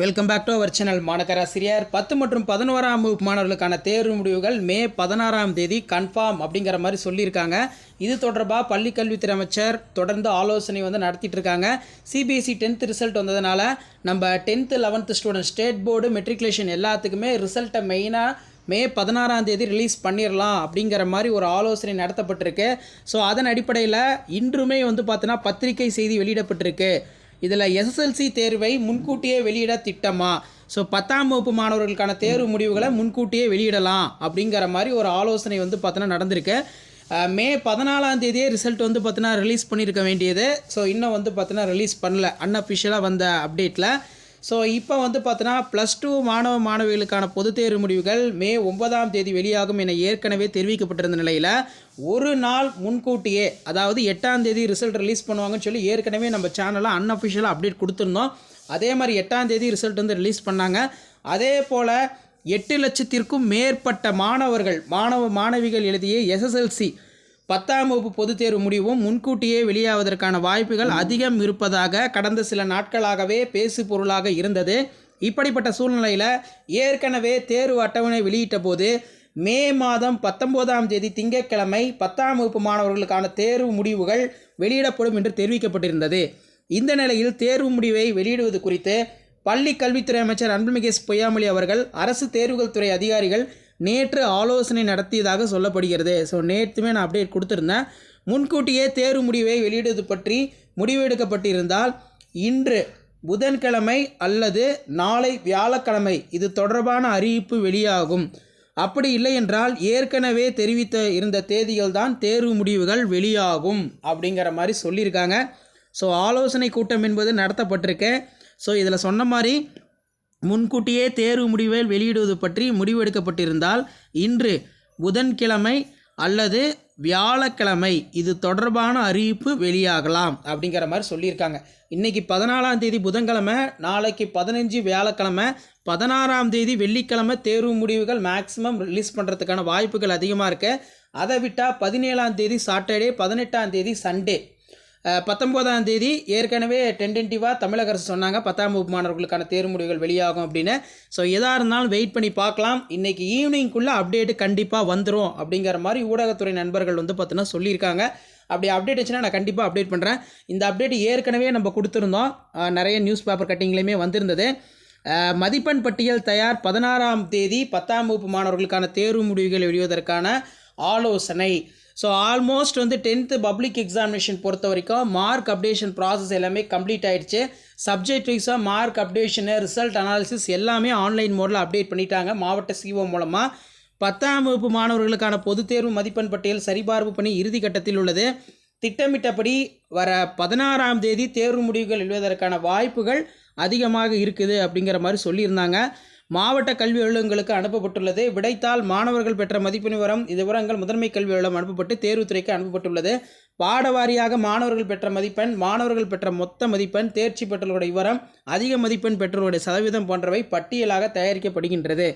Welcome back to our channel மாணக்கராசிரியர் பத்து மற்றும் பதினோராம் வகுப்பு மாணவர்களுக்கான தேர்வு முடிவுகள் மே பதினாறாம் தேதி கன்ஃபார்ம் அப்படிங்கிற மாதிரி சொல்லியிருக்காங்க. இது தொடர்பாக பள்ளிக்கல்வித்துறை அமைச்சர் தொடர்ந்து ஆலோசனை வந்து நடத்திட்டு இருக்காங்க. சிபிஎஸ்சி டென்த் ரிசல்ட் வந்ததுனால நம்ம tenth eleventh student state board matriculation எல்லாத்துக்குமே ரிசல்ட்டை மெயினாக மே பதினாறாம் தேதி ரிலீஸ் பண்ணிடலாம் அப்படிங்கிற மாதிரி ஒரு ஆலோசனை நடத்தப்பட்டிருக்கு. ஸோ அதன் அடிப்படையில் இன்றுமே வந்து பார்த்தோன்னா பத்திரிகை செய்தி வெளியிடப்பட்டிருக்கு. இதில் எஸ்எஸ்எல்சி தேர்வை முன்கூட்டியே வெளியிட திட்டமா? ஸோ பத்தாம் வகுப்பு மாணவர்களுக்கான தேர்வு முடிவுகளை முன்கூட்டியே வெளியிடலாம் அப்படிங்கிற மாதிரி ஒரு ஆலோசனை வந்து பார்த்தோன்னா நடந்திருக்கு. மே பதினாலாம் தேதியே ரிசல்ட் வந்து பார்த்தீங்கன்னா ரிலீஸ் பண்ணியிருக்க வேண்டியது. ஸோ இன்னும் வந்து பார்த்தீங்கன்னா ரிலீஸ் பண்ணல. அன்அஃபிஷியலாக வந்த அப்டேட்டில் ஸோ இப்போ வந்து பார்த்தோன்னா ப்ளஸ் டூ மாணவ மாணவிகளுக்கான பொதுத் தேர்வு முடிவுகள் மே ஒன்பதாம் தேதி வெளியாகும் என ஏற்கனவே தெரிவிக்கப்பட்டிருந்த நிலையில் ஒரு நாள் முன்கூட்டியே அதாவது எட்டாம் தேதி ரிசல்ட் ரிலீஸ் பண்ணுவாங்கன்னு சொல்லி ஏற்கனவே நம்ம சேனலில் அன்அஃபிஷியலாக அப்டேட் கொடுத்துருந்தோம். அதே மாதிரி எட்டாம் தேதி ரிசல்ட் வந்து ரிலீஸ் பண்ணாங்க. அதே போல் எட்டு லட்சத்திற்கும் மேற்பட்ட மாணவர்கள் மாணவ மாணவிகள் எழுதிய எஸ்எஸ்எல்சி பத்தாம் வகுப்பு பொதுத் தேர்வு முடிவும் முன்கூட்டியே வெளியாவதற்கான வாய்ப்புகள் அதிகம் இருப்பதாக கடந்த சில நாட்களாகவே பேசு பொருளாக இருந்தது. இப்படிப்பட்ட சூழ்நிலையில் ஏற்கனவே தேர்வு அட்டவணை வெளியிட்ட போது மே மாதம் பத்தொம்போதாம் தேதி திங்கட்கிழமை பத்தாம் வகுப்பு மாணவர்களுக்கான தேர்வு முடிவுகள் வெளியிடப்படும் என்று தெரிவிக்கப்பட்டிருந்தது. இந்த நிலையில் தேர்வு முடிவை வெளியிடுவது குறித்து பள்ளி கல்வித்துறை அமைச்சர் அன்புமிகேஷ் பொய்யாமொழி அவர்கள் அரசு தேர்வுகள் துறை அதிகாரிகள் நேற்று ஆலோசனை நடத்தியதாக சொல்லப்படுகிறது. ஸோ நேற்றுமே நான் அப்டேட் கொடுத்துருந்தேன். முன்கூட்டியே தேர்வு முடிவை வெளியிடுவது பற்றி முடிவெடுக்கப்பட்டிருந்தால் இன்று புதன்கிழமை அல்லது நாளை வியாழக்கிழமை இது தொடர்பான அறிவிப்பு வெளியாகும். அப்படி இல்லை என்றால் ஏற்கனவே தெரிவித்த இருந்த தேதிகள் தான் தேர்வு முடிவுகள் வெளியாகும் அப்படிங்கிற மாதிரி சொல்லியிருக்காங்க. ஸோ ஆலோசனை கூட்டம் என்பது நடத்தப்பட்டிருக்கு. ஸோ இதில் சொன்ன மாதிரி முன்கூட்டியே தேர்வு முடிவை வெளியிடுவது பற்றி முடிவெடுக்கப்பட்டிருந்தால் இன்று புதன்கிழமை அல்லது வியாழக்கிழமை இது தொடர்பான அறிவிப்பு வெளியாகலாம் அப்படிங்கிற மாதிரி சொல்லியிருக்காங்க. இன்றைக்கி பதினாலாம் தேதி புதன்கிழமை நாளைக்கு பதினஞ்சு வியாழக்கிழமை பதினாறாம் தேதி வெள்ளிக்கிழமை தேர்வு முடிவுகள் மேக்ஸிமம் ரிலீஸ் பண்ணுறதுக்கான வாய்ப்புகள் அதிகமாக இருக்குது அதை விட்டால் பதினேழாம் தேதி சாட்டர்டே பதினெட்டாம் தேதி சண்டே பத்தொம்போதாம் தேதி ஏற்கனவே டென்டென்டிவாக தமிழக அரசு சொன்னாங்க. பத்தாம் வகுப்பு மாணவர்களுக்கான தேர்வு முடிவுகள் வெளியாகும் அப்படின்னு. ஸோ எதாக இருந்தாலும் வெயிட் பண்ணி பார்க்கலாம். இன்றைக்கி ஈவினிங்குள்ளே அப்டேட்டு கண்டிப்பாக வந்துடும் அப்படிங்கிற மாதிரி ஊடகத்துறை நண்பர்கள் வந்து பார்த்தீங்கன்னா சொல்லியிருக்காங்க. அப்படி அப்டேட் வச்சுன்னா நான் கண்டிப்பாக அப்டேட் பண்ணுறேன் இந்த அப்டேட் ஏற்கனவே நம்ம கொடுத்துருந்தோம். நிறைய நியூஸ் பேப்பர் கட்டிங்லேயுமே வந்திருந்தது. மதிப்பெண் பட்டியல் தயார் பதினாறாம் தேதி பத்தாம் வகுப்பு மாணவர்களுக்கான தேர்வு முடிவுகள் வெளிவதற்கான ஆலோசனை. ஸோ ஆல்மோஸ்ட் வந்து டென்த்து பப்ளிக் எக்ஸாமினேஷன் பொறுத்த வரைக்கும் மார்க் அப்டேஷன் ப்ராசஸ் எல்லாமே கம்ப்ளீட் ஆகிடுச்சு சப்ஜெக்ட் வைஸாக மார்க் அப்டேஷனு ரிசல்ட் அனாலிசிஸ் எல்லாமே ஆன்லைன் மோடில் அப்டேட் பண்ணிட்டாங்க மாவட்ட சிஓ மூலமாக பத்தாம் வகுப்பு மாணவர்களுக்கான பொதுத் தேர்வு மதிப்பெண் பட்டியல் சரிபார்ப்பு பணி இறுதி கட்டத்தில் உள்ளது. திட்டமிட்டபடி வர பதினாறாம் தேதி தேர்வு முடிவுகள் எழுவதற்கான வாய்ப்புகள் அதிகமாக இருக்குது அப்படிங்கிற மாதிரி சொல்லியிருந்தாங்க. மாவட்ட கல்வி அலுவலகங்களுக்கு அனுப்பப்பட்டுள்ளது. விடைத்தாள் மாணவர்கள் பெற்ற மதிப்பெண் விவரம் இது விவரங்கள் முதன்மை கல்வி அலுவலகம் அனுப்பப்பட்டு தேர்வுத்துறைக்கு அனுப்பப்பட்டுள்ளது. பாடவாரியாக மாணவர்கள் பெற்ற மதிப்பெண் மாணவர்கள் பெற்ற மொத்த மதிப்பெண் தேர்ச்சி பெற்றவர்களுடைய விவரம் அதிக மதிப்பெண் பெற்றவர்களுடைய சதவீதம் போன்றவை பட்டியலாக தயாரிக்கப்படுகின்றது.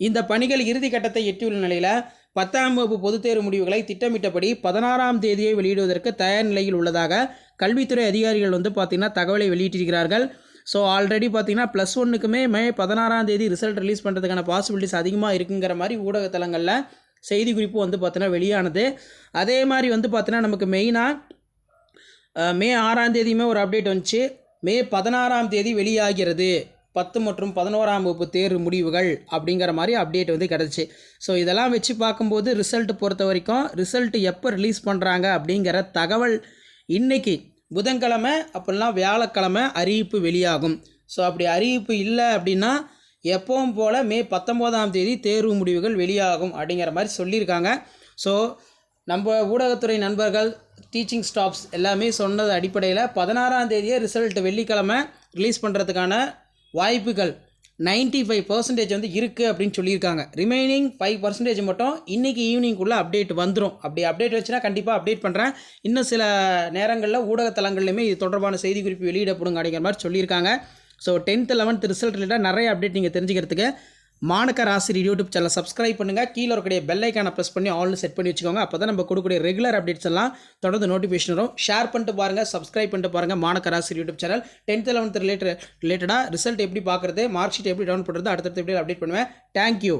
இந்த பணிகள் இறுதி கட்டத்தை எட்டியுள்ள நிலையில் பத்தாம் வகுப்பு பொதுத் தேர்வு முடிவுகளை திட்டமிட்டபடி பதினாறாம் தேதியை வெளியிடுவதற்கு தயார் நிலையில் உள்ளதாக கல்வித்துறை அதிகாரிகள் வந்து பார்த்திங்கன்னா தகவலை வெளியிட்டிருக்கிறார்கள். ஸோ ஆல்ரெடி பார்த்தீங்கன்னா ப்ளஸ் ஒன்றுக்குமே மே பதினாறாம் தேதி ரிசல்ட் ரிலீஸ் பண்ணுறதுக்கான பாசிபிலிட்டிஸ் அதிகமாக இருக்குங்கிற மாதிரி ஊடகத்தலங்களில் செய்தி குறிப்பு வந்து பார்த்தீங்கன்னா வெளியானது. அதே மாதிரி வந்து பார்த்தீங்கன்னா நமக்கு மெயினாக மே ஆறாம் தேதியுமே ஒரு அப்டேட் வந்துச்சு. மே பதினாறாம் தேதி வெளியாகிறது. பத்து மற்றும் பதினோராம் வகுப்பு தேர்வு முடிவுகள் அப்படிங்கிற மாதிரி அப்டேட் வந்து கிடச்சி. ஸோ இதெல்லாம் வச்சு பார்க்கும்போது ரிசல்ட் பொறுத்த வரைக்கும் ரிசல்ட் எப்போ ரிலீஸ் பண்ணுறாங்க அப்படிங்கிற தகவல் இன்றைக்கி புதன்கிழமை அப்படிலாம் வியாழக்கிழமை அறிவிப்பு வெளியாகும். ஸோ அப்படி அறிவிப்பு இல்லை அப்படின்னா எப்பவும் போல் மே பத்தொம்போதாம் தேதி தேர்வு முடிவுகள் வெளியாகும் அப்படிங்கிற மாதிரி சொல்லியிருக்காங்க. ஸோ நம்ம ஊடகத்துறை நண்பர்கள் டீச்சிங் ஸ்டாஃப்ஸ் எல்லாமே சொன்னது அடிப்படையில் பதினாறாம் தேதியே ரிசல்ட் வெள்ளிக்கிழமை ரிலீஸ் பண்ணுறதுக்கான வாய்ப்புகள் 95% ஃபைவ் பர்சன்டேஜ் வந்து இருக்குது அப்படின்னு சொல்லியிருக்காங்க. ரிமைனிங் ஃபைவ் பர்சன்டேஜ் மட்டும் இன்றைக்கி ஈவினிங்குள்ளே அப்டேட் வந்துடும் அப்படி அப்டேட் வச்சுன்னா கண்டிப்பாக அப்டேட் பண்ணுறேன் இன்னும் சில நேரங்களில் ஊடகத்தலங்கள்லையுமே இது தொடர்பான செய்தி குறிப்பு வெளியிடப்படுங்க அப்படிங்கிற மாதிரி சொல்லியிருக்காங்க. ஸோ டென்த்து லெவன்த் ரிசல்ட் ரிலேட்டாக நிறைய அப்டேட் நீங்கள் தெரிஞ்சுக்கிறதுக்கு மாணக்கர் யூடியூப் சேனல் சப்ஸ்கிரைப் பண்ணுங்கள் கீழே இருக்கக்கூடிய பெல்லைக்கான ப்ரெஸ் பண்ணி ஆல்னு செட் பண்ணி வச்சுக்கோங்க. அப்போ தான் நம்ம கொடுக்கக்கூடிய ரெகுலர் அப்டேட்ஸ் எல்லாம் தொடர்ந்து நோட்டிஃபிகேஷன் வரும். ஷேர் பண்ணிட்டு பாருங்கள் சப்ஸ்கிரைப் பண்ணிட்டு பாருங்கள் மாணக்கர் YouTube channel tenth eleventh related ரிலேட்டடாக ரிசல்ட் எப்படி பார்க்குறது மார்க் ஷீட் எப்படி டவுன் பண்ணுறது அடுத்தடுத்து எப்படி அப்டேட் பண்ணுவேன். தேங்க்யூ